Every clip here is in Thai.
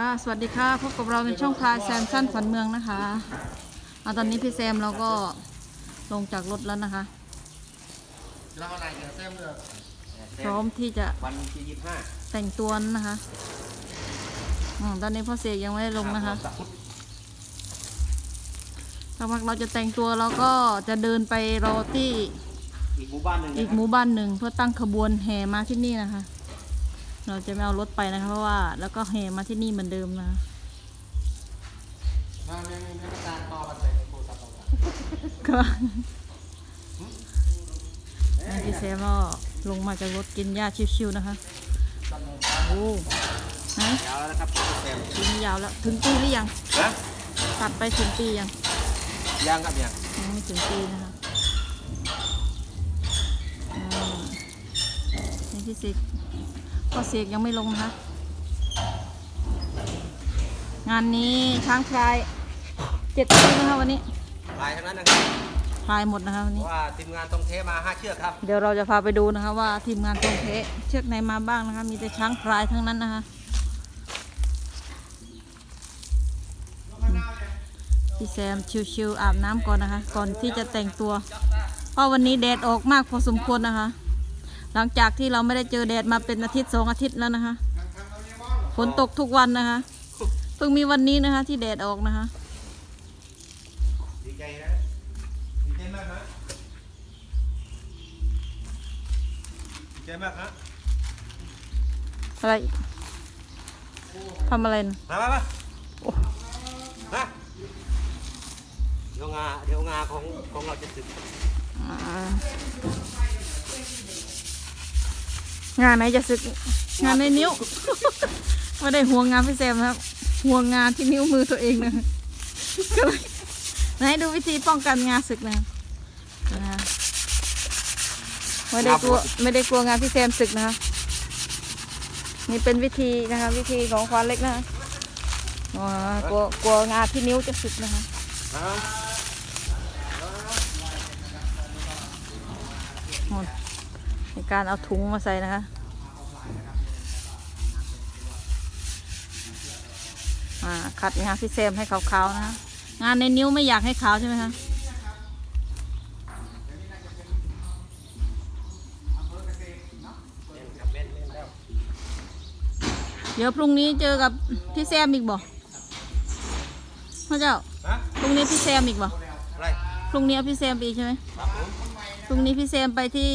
ค่ะ สวัสดีค่ะ พบกับเราในช่องพายแซมสั้นฝันเมืองนะคะเอาตอนนี้พี่แซมเราก็ลงจากรถแล้วนะคะแล้วอะไรเดี๋ยวเส้นเลือกพร้อมที่จะวันที่ยี่สิบห้าแต่งตัวนะคะอมตอนนี้พ่อเสกยังไม่ได้ลงนะคะสักพักเราจะแต่งตัวแล้วก็จะเดินไปรอที่อีกหมู่บ้านหนึ่งอีกหมู่บ้านหนึ่งเพื่อตั้งขบวนแห่มาที่นี่นะคะ เราจะไม่เอารถไปนะคะเพราะว่า แล้วก็แห่มาที่นี่เหมือนเดิมนะคะถ้าไม่ไม่ไม่การต่อมาใส่ในโทรศัพท์เราก็พี่แซมก็ลงมาจากรถกินหญ้าชิวๆนะคะโอ้ฮะยาวแล้วนะครับเต็มกินยาวแล้วถึงปีหรือยังนะตัดไปถึงปียังยังครับยังยังไม่ถึงปีนะคะอ่านี่พี่เสก ก็เสกยังไม่ลงนะคะ งานนี้ช้างพลายเจ็ดปีนะคะวันนี้ลายทั้งนั้นนะครับพลายหมดนะคะวันเพนี้ ราะว่าทีมงานตรงเทมาห้าเชือกครับ เดี๋ยวเราจะพาไปดูนะคะว่าทีมงานตรงเพะเชือกไหนมาบ้างนะคะ มีแต่ช้างพลายทั้งนั้นนะคะ พี่แซมชิวๆอาบน้ำก่อนนะคะ ก่อนที่จะแต่งตัว เพราะวันนี้แดดออกมากพอสมควรนะคะ หลังจากที่เราไม่ได้เจอแดดมาเป็นอาทิตย์สองอาทิตย์แล้วนะคะฝนตกทุกวันนะคะเพิ่งมีวันนี้นะคะ ที่แดดออกนะคะดีใจนะดีใจมากฮะดีใจมากฮะอะไรทำอะไรนะมามามามาเดี๋ยวงาเดี๋ยวงาของของเราจะสึกอ่า งานไหนจะสึกงานในนิ้ว ไม่ได้ห่วงงานพี่แซมนะครับ ห่วงงานที่นิ้วมือตัวเองนะก็เลยไหนดูวิธีป้องกันงานศึกนะนะคะไม่ได้กลัวไม่ได้กลัวงานพี่แซมศึกนะคะนี่เป็นวิธีนะคะ วิธีของควานเล็กนะคะอ๋อกลัวกลัวงานที่นิ้วจะสึกนะคะนะนู่นในการเอาถุงมาใส่นะคะ อ่าขัดงานพี่แซมให้ขาวๆนะคะงานในนิ้วไม่อยากให้ขาวใช่ไหมคะเล่นครับเล่นเล่นแล้วเดี๋ยวพรุ่งนี้เจอกับพี่แซมอีกบ่พ่อเจ้าฮะพรุ่งนี้พี่แซมอีกบ่อะไรพรุ่งนี้เอาพี่แซมไปอีกใช่ไหมครับผมพรุ่งนี้พี่แซมไปที่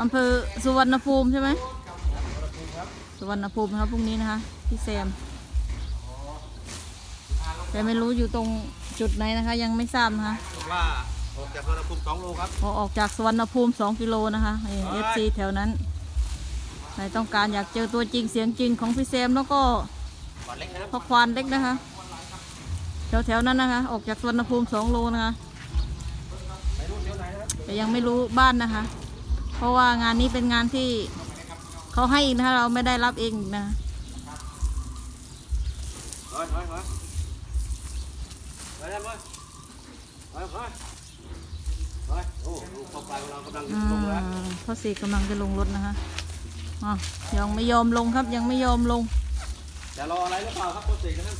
อำเภอสุวรรณภูมิใช่ไหมสุวรรณภูมินะครับพรุ่งนี้นะคะ พี่แซม แต่ไม่รู้อยู่ตรงจุดไหนนะคะ ยังไม่ทราบนะคะบอกว่าออกจากสวนภูมิสองโลครับพอออกจากสุวรรณภูมิ2กิโลนะคะเอฟซีแถวนั้นใครต้องการอยากเจอตัวจริงเสียงจริงของพี่แซมแล้วก็ก่อนเล็กนะครับพ่อควานเล็กนะคะแถวแถวๆนั้นนะคะ ออกจากสุวรรณภูมิ2โลนะคะไปรุ่นเดี๋ยวไหนนะครับแต่ยังไม่รู้บ้านนะคะ เพราะว่างานนี้เป็นงานที่เขาให้อีกนะคะเราไม่ได้รับเองอีกนะคะ เฮ้ยเฮ้ยเฮ้ยไป แล้วเว้ยเฮ้ยเฮ้ยเฮ้ยโอ้ลูกเข้าไปของเรากำลังอืลงแล้วมพ่อสีกำลังจะลงรถนะคะอ๋อยังไม่ยอมลงครับยังไม่ยอมลงจะรออะไรหรือเปล่าครับโปรเจกต์นั้น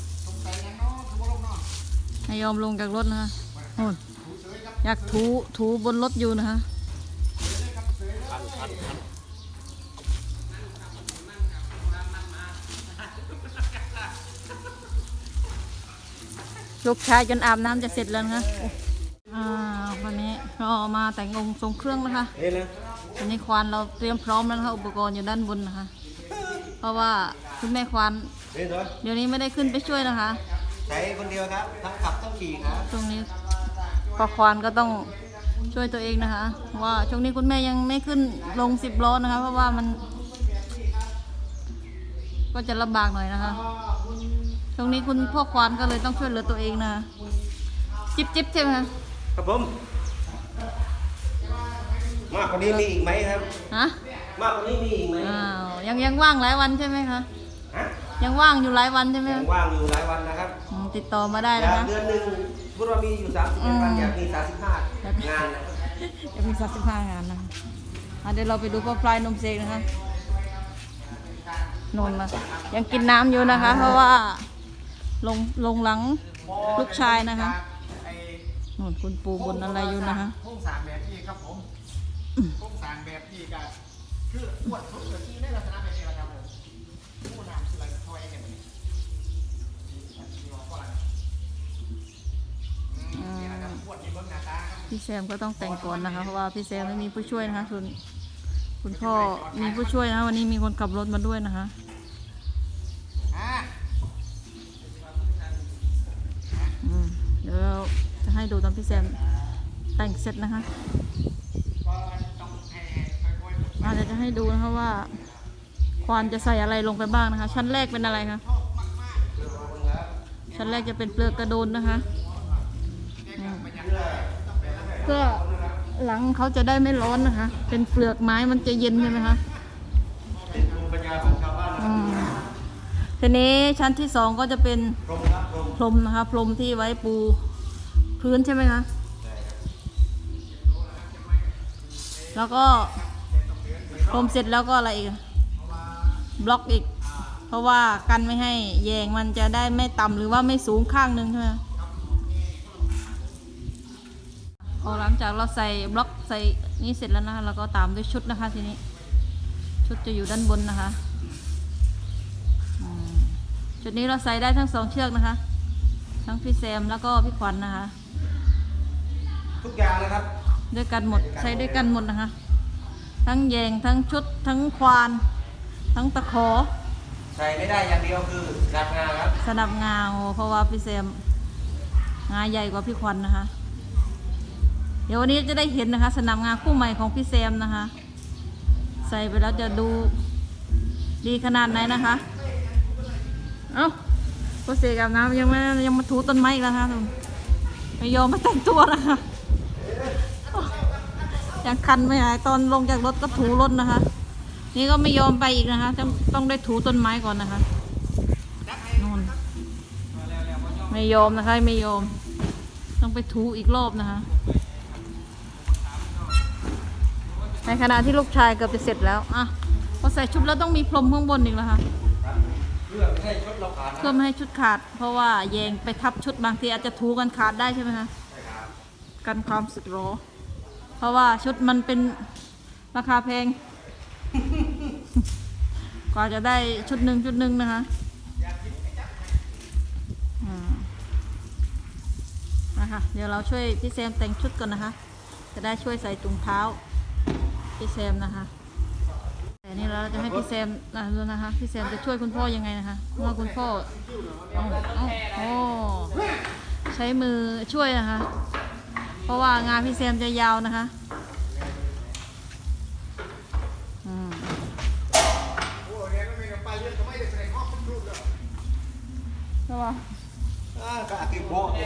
ไม่ยอมลงจากรถนะคะโน่นอยากถูถูบนรถอยู่นะคะ ทันทันทัน ลูกชายจนอาบน้ำจะเสร็จแล้วนะคะอ่าวันนี้ก็มาแต่งองค์ทรงเครื่องนะคะเห็นนะวันนี้ควานเราเตรียมพร้อมแล้วนะคะอุปกรณ์อยู่ด้านบนนะคะ เพราะว่าคุณแม่ควานเห็นเหรอเดี๋ยวนี้ไม่ได้ขึ้นไปช่วยนะคะใช้คนเดียวครับทั้งขับทั้งขี่ครับช่วงนี้ก็ควานก็ต้องช่วยตัวเองนะคะเพราะว่าช่วงนี้คุณแม่ยังไม่ขึ้นลงสิบล้อนะคะ เพราะว่ามัน ก็จะลำบากหน่อยนะคะ ช่วงนี้คุณพ่อควานก็เลยต้องช่วยเหลือตัวเองนะคะจิบจิบใช่ไหมคะครับผม มากกว่านี้มีอีกไหมครับ ฮะมากกว่านี้มีอีกไหมอ้าวยังยังว่างหลายวันใช่ไหมคะฮะยังว่างอยู่หลายวันใช่ไหมยัคะงว่างอยู่หลายวันนะครับอืมติดต่อมาได้อนะยากคะ เดือนหนึ่งพูดว่ามีอยู่สามสิบวันอืม อยากมีสามสิบห้างานนะครับจะมีสักสิบห้างานนะคะอะเดี๋ยวเราไปดูพ่อพลายนมเสกนะคะนนมายังกินน้ำอยู่นะคะ เพราะว่า ลงลงหลังลูกชายนะคะไอ้นนคุณปู่บนอะไรอยู่นะคะโครงสางแบบนี้ครับผมโครงสางแบบนี้ก็คืออ้วนสุดเลยที่ในลักษณะแบบนี้แหละครับผมผู้นำคืออะไรทอยเนี่ยมันนี่มีอะครับอ้วนนี่เบิ่งหน้าตาครับพี่แซมก็ต้องแต่งก่อนนะคะเพราะว่าพี่แซมไม่มีผู้ช่วยนะคะส่วนคุณพ่อมีผู้ช่วยนะคะวันนี้มีคนขับรถมาด้วยนะคะ จะให้ดูตอนพี่แซมแต่งเสร็จนะคะองให้ค่อยๆอาจจะให้ดูนะคะว่า ควานจะใส่อะไรลงไปบ้างนะคะ ชั้นแรกเป็นอะไรคะชั้นแรกจะเป็นเปลือกกระโดนนะคะ เพื่อหลังเขาจะได้ไม่ร้อนนะคะ เป็นเปลือกไม้มันจะเย็นใช่ไหมคะเป็นภูมิปัญญาของชาวบ้านทีนี้ชั้นที่สองก็จะเป็นพรมนะคะพรมที่ไว้ปู พื้นใช่ไหมคะแล้วก็พรมเสร็จแล้วก็อะไรอีก บล็อกอีก เพราะว่ากันไม่ให้แยงมันจะได้ไม่ต่ำหรือว่าไม่สูงข้างนึงใช่ไหมพอหลังจากเราใส่บล็อกใส่นี่เสร็จแล้วนะคะเราก็ตามด้วยชุดนะคะทีนี้ ชุดจะอยู่ด้านบนนะคะชุดนี้เราใส่ได้ทั้งสองเชือกนะคะ ทั้งพี่แซมแล้วก็พี่ขวัญนะคะ ทุกอย่างเลยครับ ด้วยกันหมดใช้ด้วยกันหมดนะคะ ทั้งแยงทั้งชุดทั้งควาน ทั้งตะขอ ใส่ไม่ได้อย่างเดียวคือรับงานครับสนับงาโอ้เพราะว่าพี่แซมงาใหญ่กว่าพี่ขวัญนะคะ เดี๋ยววันนี้จะได้เห็นนะคะ สนับงาคู่ใหม่ของพี่แซมนะคะ ใส่ไปแล้วจะดูดีขนาดไหนนะคะ เอ้าพอเสกอาบน้ำยังไม่ยังมาถูต้นไม้อีกแล้วค่ะทุกคนไม่ยอมมาแต่งตัวนะคะโอ้ ยังคันไม่หายตอนลงจากรถก็ถูรถนะคะ นี่ก็ไม่ยอมไปอีกนะคะ ต้องได้ถูต้นไม้ก่อนนะคะนู่นไม่ยอมนะคะไม่ยอม ต้องไปถูอีกรอบนะคะ ในขณะที่ลูกชายเกือบจะเสร็จแล้วอะพอใส่ชุดแล้วต้องมีพรมข้างบนอีกแล้วคะเพื่อไม่ให้ชุดเราขาดนะเพื่อไม่ให้ชุดขาด เพราะว่าแยงไปทับชุดบางทีอาจจะถูกันขาดได้ใช่ไหมคะกันความสึกหรอ เพราะว่าชุดมันเป็นราคาแพง กว่าจะได้ชุดหนึ่งชุดหนึ่งนะคะอืมนะคะเดี๋ยวเราช่วยพี่แซมแต่งชุดก่อนนะคะ จะได้ช่วยใส่ถุงเท้าพี่แซมนะคะแต่นี่เราจะให้พี่แซมนะดูนะคะ พี่แซมจะช่วยคุณพ่อยังไงนะคะเพราะว่าคุณพ่อเอาเอาโอ้ใช้มือช่วยนะคะเพ ราะว่างานพี่แซมจะยาวนะคะอืมโอ้เรียนก็ไม่ได้ไปเรียนก็ไม่ได้แสดงออกเป็นรูปเลยใช่ปะอ่าก็อากิโบะเอ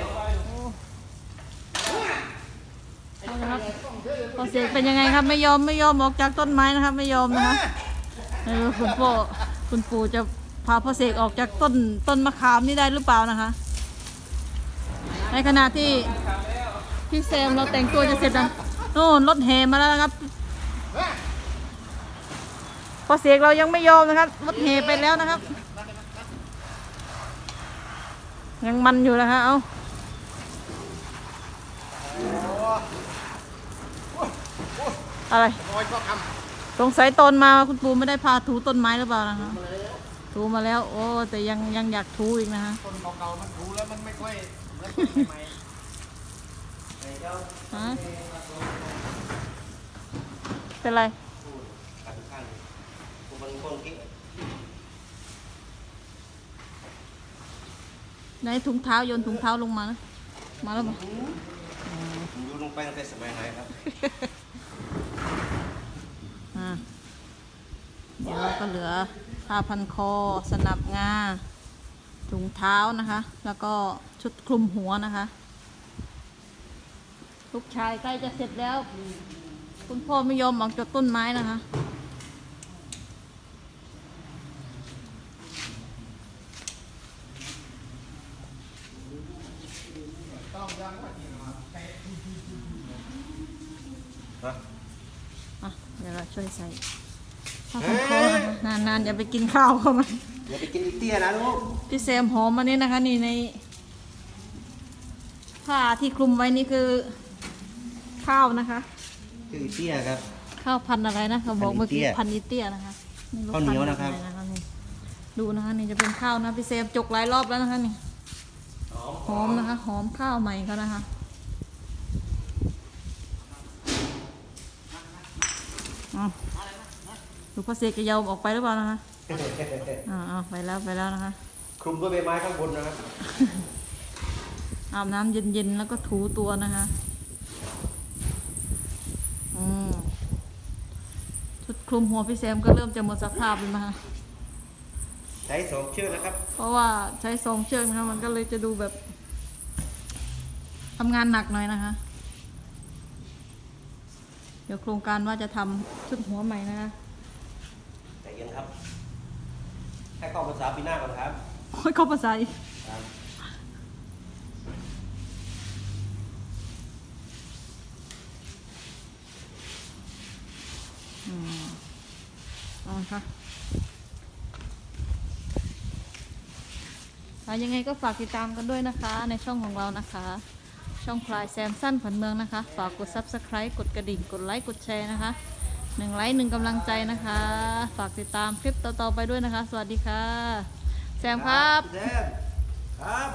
าละครับพอเสียงเป็นยังไงครับไม่ยอมไม่ยอมออกจากต้นไม้นะครับ ไม่ยอมนะคะไม่รู้คุณพ่อคุณปู่จะพาพ่อเสกออกจากต้นต้นมะขามนี่ได้หรือเปล่านะคะ ในขณะที่ พี่แซมเราแต่งตัวจะเสร็จแล้วโน่นรถแห่มาแล้วนะครับพอเสกเรายังไม่ยอมนะครับรถแห่ไปแล้วนะครับ ยังมันอยู่นะคะเอาอะไรน้อยก็ทสงสัยตอนมาคุณปู่ไม่ได้พาถูต้นไม้หรือเปล่านะคะถูมาแล้ว โอ้แต่ยังยังอยากถูอีกนะคะำต้นเก่าๆมันถูแล้วมันไม่ค่อยเหมือนต้นใหม่ ฮะเป็นไรขันข้างผมเป็นคนคิดไหนถุงเท้าโยนถุงเท้าลงมานะมาแล้วมั้ผมอยู่ลงไปตั้งแต่สมัยไหนครับอ่าเดี๋ยวเราก็เหลือผ้าพันคอ สนับงาถุงเท้านะคะ แล้วก็ชุดคลุมหัวนะคะ ลูกชายใกล้จะเสร็จแล้ว คุณพ่อไม่ยอมออกจากต้นไม้นะคะฮะอะ เดี๋ยวเราช่วยใส่ผ้าพันคอนะคะนานๆอย่าไปกินข้าวเข้ามาอย่าไปกินอีเตี้ยนะลูกพี่แซมหอมมานี่นะคะ นี่ในผ้าที่คลุมไว้นี่คือ ข้าวนะคะ คืออีเตี้ยครับ ข้าวพันธุ์อะไรนะเขาบอกเมื่อกี้พัพันนธุ์ธุ์อีเตี้ยนะคะไม่รู้ข้าวเหนียวพัธุ์นะครับอไนี่ดูนะคะนี่จะเป็นข้าวนะพี่เซมจกหลายรอบแล้วนะคะนี่หอมนะคะหอมข้าวใหม่เขานะคะเอาดูพ่อเสกจะยาวออกไปหรือเปล่านะคะอ่าเอาไปแล้วไปแล้วนะคะ คลุมด้วยใบไม้ข้างบนนะครับ อาบน้ำเย็นๆแล้วก็ถูตัวนะคะ อืมชุดค ลุมหัวพี่แซมก็เริ่มจะหมดสภาพแล้วนะคะใช้สองเชือกนะครับ เพราะว่าใช้สองเชือกนะคะมันก็เลยจะดูแบบทำงานหนักหน่อยนะคะ เดี๋ยวโครงการว่าจะทำชุดหัวใหม่นะคะใจเย็นครับให้เข้าภาษาปีหน้าก่อนครับโอ้ยเข้าภาษาอีกครับอืม เอาค่ะค่ะยังไงก็ฝากติดตามกันด้วยนะคะ ในช่องของเรานะคะ ช่องพลายแซมสั้นผันเมืองนะคะ ฝากกด subscribe กดกระดิ่ง กดไลค์ กดแชร์นะคะหนึ่งไลค์หนึ่งกำลังใจนะคะ ฝากติดตามคลิปต่อๆไปด้วยนะคะ สวัสดีค่ะ แซมครับแซมครับ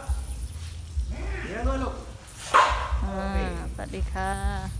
เดี๋ยวด้วยลูกอ่าสวัสดีค่ะ